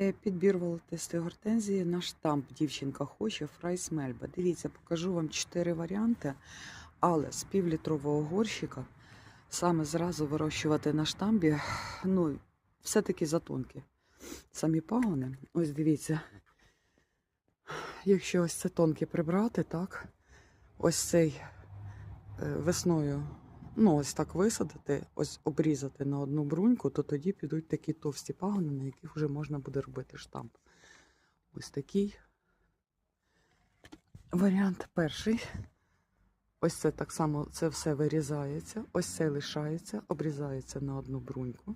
Е, Підбір волотистої гортензії на штамп дівчинка хоче Фрайс Мельба. Дивіться, покажу вам чотири варіанти, але з півлітрового горщика саме зразу вирощувати на штамбі, ну, все-таки затонки. Самі пагони, ось дивіться, якщо ось це тонке прибрати, так, ось цей е, весною, ну ось так висадити, ось обрізати на одну бруньку, то тоді підуть такі товсті пагони, на яких вже можна буде робити штамп. Ось такий варіант перший. Ось це так само, це все вирізається, ось це лишається, обрізається на одну бруньку.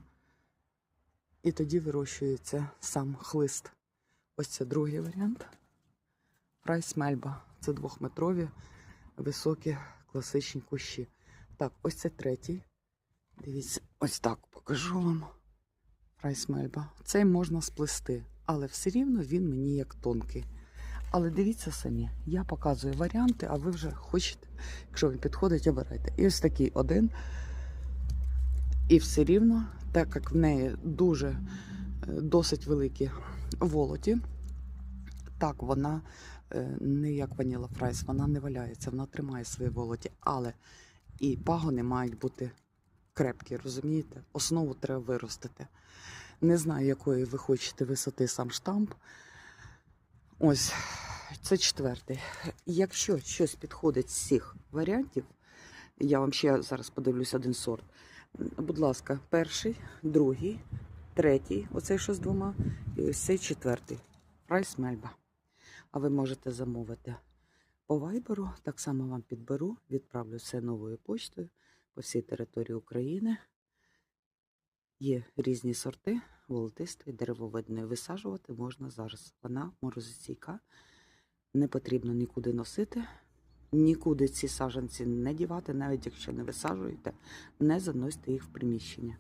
І тоді вирощується сам хлист. Ось це другий варіант. Прайс Мельба. Це двохметрові високі класичні кущі. Так, ось це третій. Дивіться, ось так покажу вам. Прайс Мельба. Цей можна сплести, але все рівно він мені як тонкий. Але дивіться самі, я показую варіанти, а ви вже хочете, якщо він підходить, обирайте. І ось такий один. І все рівно, так як в неї дуже е, досить великі волоті, так вона е, не як ваніла фрайс, вона не валяється, вона тримає свої волоті, але і пагони мають бути крепкі, розумієте? Основу треба виростити. Не знаю, якої ви хочете висоти сам штамп. Ось, це четвертий. Якщо щось підходить з всіх варіантів, я вам ще зараз подивлюсь один сорт. Будь ласка, перший, другий, третій, оцей що з двома, і ось цей четвертий. Прайс Мельба. А ви можете замовити по вайберу, так само вам підберу, відправлю все новою почтою по всій території України. Є різні сорти волотистої, деревовидної. Висаджувати можна зараз. Вона морозостійка, не потрібно нікуди носити, нікуди ці саджанці не дівати, навіть якщо не висаджуєте, не заносьте їх в приміщення.